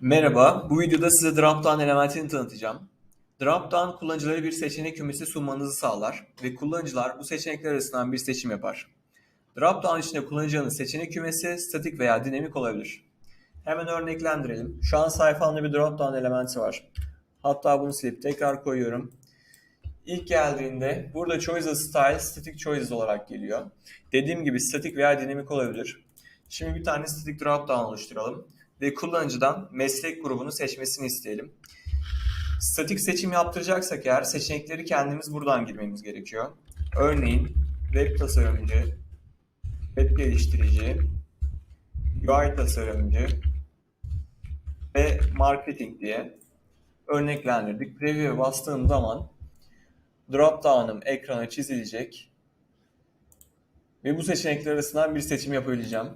Merhaba, bu videoda size Dropdown elementini tanıtacağım. Dropdown kullanıcılara bir seçenek kümesi sunmanızı sağlar ve kullanıcılar bu seçenekler arasından bir seçim yapar. Dropdown içinde kullanacağınız seçenek kümesi statik veya dinamik olabilir. Hemen örneklendirelim. Şu an sayfamda bir Dropdown elementi var. Hatta bunu silip tekrar koyuyorum. İlk geldiğinde burada Choices Style Static Choices olarak geliyor. Dediğim gibi statik veya dinamik olabilir. Şimdi bir tane static dropdown oluşturalım ve kullanıcıdan meslek grubunu seçmesini isteyelim. Statik seçim yaptıracaksak eğer seçenekleri kendimiz buradan girmemiz gerekiyor. Örneğin web tasarımcı, web geliştirici, UI tasarımcı ve marketing diye örneklendirdik. Preview'e bastığım zaman dropdown'ım ekrana çizilecek ve bu seçenekler arasından bir seçim yapabileceğim.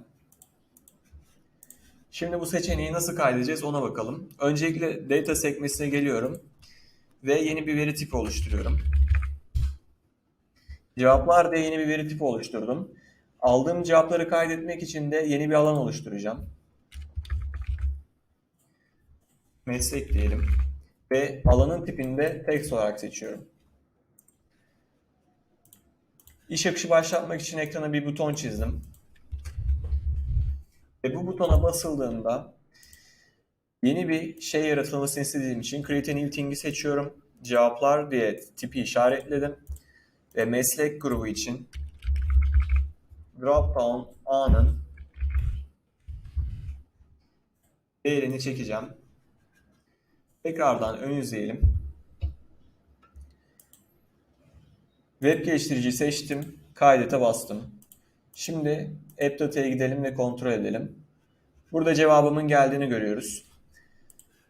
Şimdi bu seçeneği nasıl kaydedeceğiz ona bakalım. Öncelikle data sekmesine geliyorum ve yeni bir veri tipi oluşturuyorum. Cevaplar diye yeni bir veri tipi oluşturdum. Aldığım cevapları kaydetmek için de yeni bir alan oluşturacağım. Meslek diyelim ve alanın tipinde text olarak seçiyorum. İş akışı başlatmak için ekrana bir buton çizdim. Ve bu butona basıldığında yeni bir şey yaratılmasını istediğim için Create a New Thing'i seçiyorum. Cevaplar diye tipi işaretledim. Ve meslek grubu için dropdown A'nın değerini çekeceğim. Tekrardan ön izleyelim. Web geliştirici seçtim. Kaydete bastım. Şimdi AppData'ya gidelim ve kontrol edelim. Burada cevabımın geldiğini görüyoruz.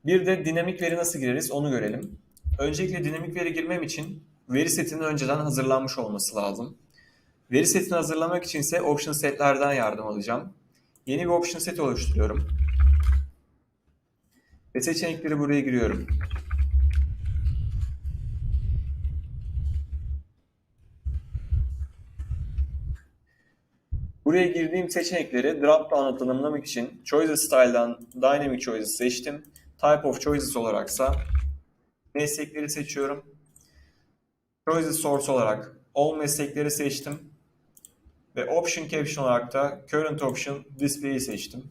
Bir de dinamik veri nasıl gireriz onu görelim. Öncelikle dinamik veri girmem için veri setinin önceden hazırlanmış olması lazım. Veri setini hazırlamak için ise option setlerden yardım alacağım. Yeni bir option set oluşturuyorum. Ve seçenekleri buraya giriyorum. Buraya girdiğim seçenekleri dropdown'a tanımlamak için Choices Style'dan Dynamic Choices seçtim. Type of Choices olaraksa meslekleri seçiyorum. Choices Source olarak All meslekleri seçtim. Ve Option Caption olarak da Current Option Display'i seçtim.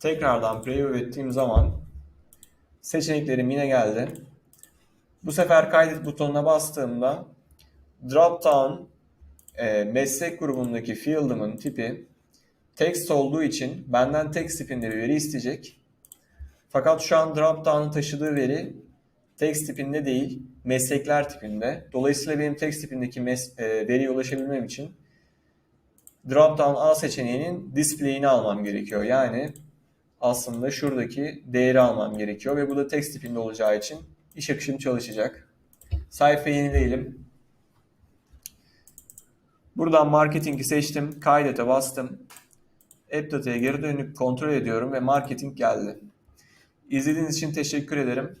Tekrardan preview ettiğim zaman seçeneklerim yine geldi. Bu sefer kaydet butonuna bastığımda dropdown e, meslek grubundaki field'ımın tipi text olduğu için benden text tipinde bir veri isteyecek. Fakat şu an dropdown'ın taşıdığı veri text tipinde değil, meslekler tipinde. Dolayısıyla benim text tipindeki mes- e, veriye ulaşabilmem için dropdown A seçeneğinin display'ini almam gerekiyor. Yani aslında şuradaki değeri almam gerekiyor ve bu da text tipinde olacağı için iş akışım çalışacak. Sayfayı yenileyelim. Buradan marketingi seçtim. Kaydete bastım. AppData'ya geri dönüp kontrol ediyorum ve marketing geldi. İzlediğiniz için teşekkür ederim.